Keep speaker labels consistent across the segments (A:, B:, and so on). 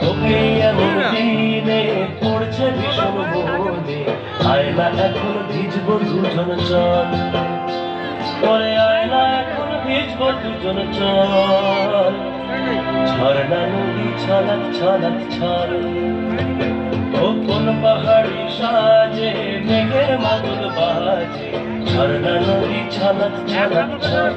A: তোকে এমন দিনে পড়ছে ভীষণ মনে। আয়না এখন ভিজবো দুজন চল। পরে আয়না এখন ভিজবো দুজন চল। ঝর্ণা নদী ছলক ছলক ছল। ও কোন পাহাড়ি সাজে মেঘের মাদল বাজে। ঝর্ণা নদী ছলক ছলক ছল।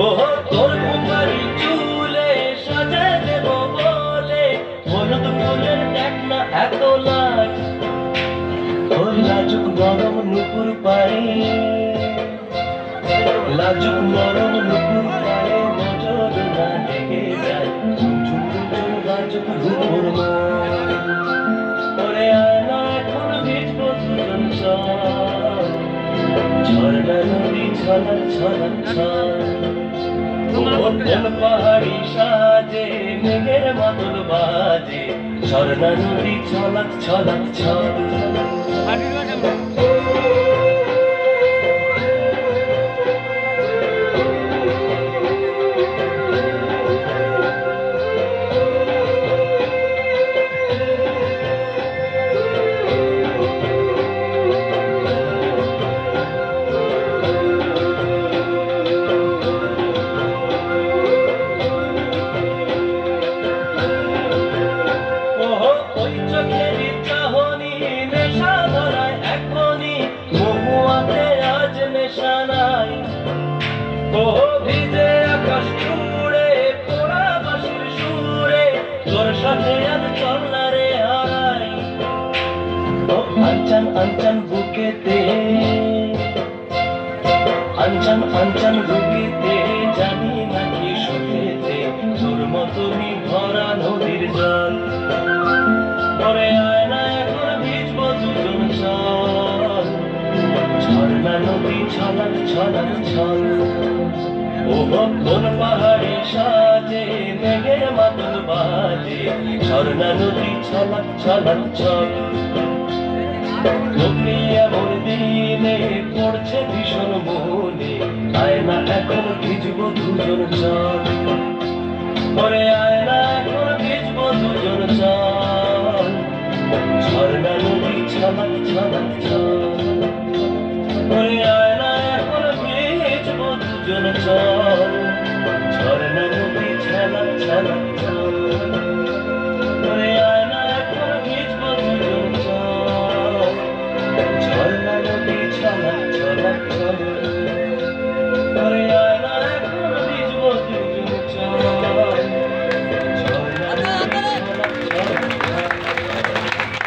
A: ওহো, তোর কুমারি চুলে সাজে দেব বলে। হলুদ ফুলের দেখ না এত লাজ। ও লাজুক নরম নুপুর পায়ে লাজুক নরম নুপুর পায়ে নজর না লেগে যায়। লাজুক নুপুর ওরে আয়না এখন ভিজবো ঝর্ণা নদী ছলক ছলক ছল কোন পাহাড়ি সাজে মেঘের বাজে। ঝর্ণা নদী ছলক ছলক ছল আঞ্চান আঞ্চান বুকেতে আঞ্চান আঞ্চান বুকেতে জানি নাকি শুকেতে তোর মতনই ভরা নদীর জল। পরে আয়না এখন ভিজবো দুজন চল ঝর্ণা নদী, ছলক ছলক, ছল। ও কোন পাহাড়ে সাজে মেঘের মাদল বাজে ঝর্ণা নদী ছলক ছলক ছল তোকে এমন দিনে পড়ছে ভীষণ মনে আয়না এখন ভিজবো দুজন চল পরে আয়না